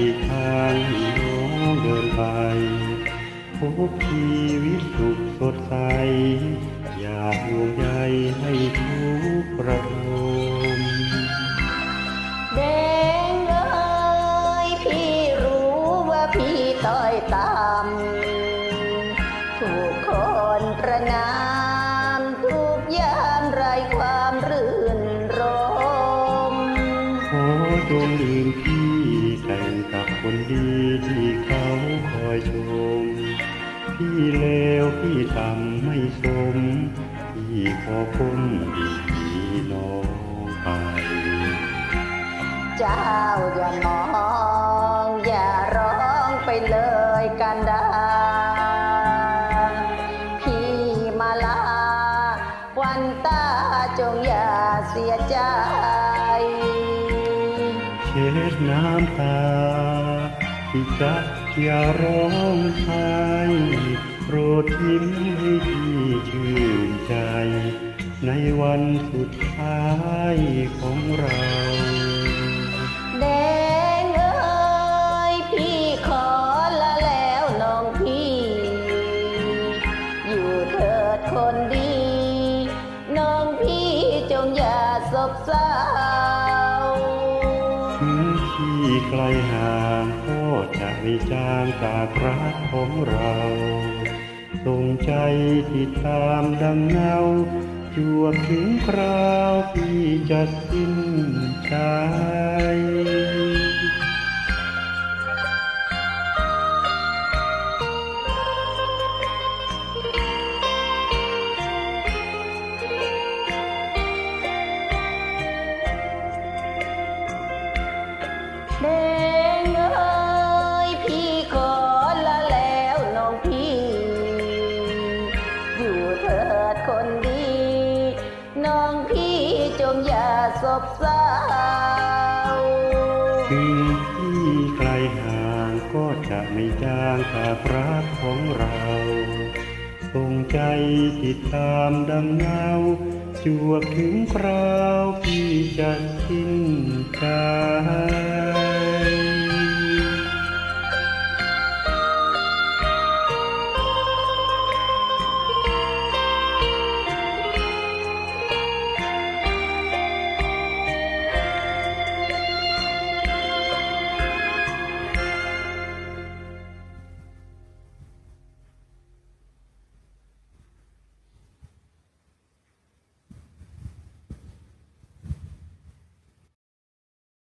อจะหลีกทางให้น้องเดินไป พบชีวิตสุขสดใส อยากห่วงใยให้ทุกประโลมแดงเอ้ยพี่รู้ว่าพี่ต้อยต่ำถูกคนประนามทุกยามไรความรื่นรมขอจงลืมพี่แต่งกับ คนดีที่เขาคอยชม พี่เลวพี่ต่ำไม่สม พี่ขอพ้นดีพี่น้องไป เจ้าอย่ามองอย่าร้องไปเลยกันดาพี่มาลาวันตาจงอย่าเสียใจ เช็ดน้ำตา ที่จะอย่าร้องไห้โปรดยิ้มให้พี่ชื่นใจ ในวันสุดท้ายของเราแดงเอ้ยพี่ขอละแล้วน้องพี่ อยู่เถิดคนดี น้องพี่จงอย่าสบเศร้าถึงที่ ไกลห่างก็จะไม่จางจากรักของเราส่งใจที่ตามดังเงาจวบถึงคราวที่จะสิ้นใจ แดงเอ้ยพี่ขอละแล้วน้องพี่ อยู่เถิดคนดี น้องพี่จงอย่าสบเศร้าถึงที่ไกลห่างก็จะไม่จางจากรักของเราส่งใจติดตามดังเงาจวบถึงคราวที่จะ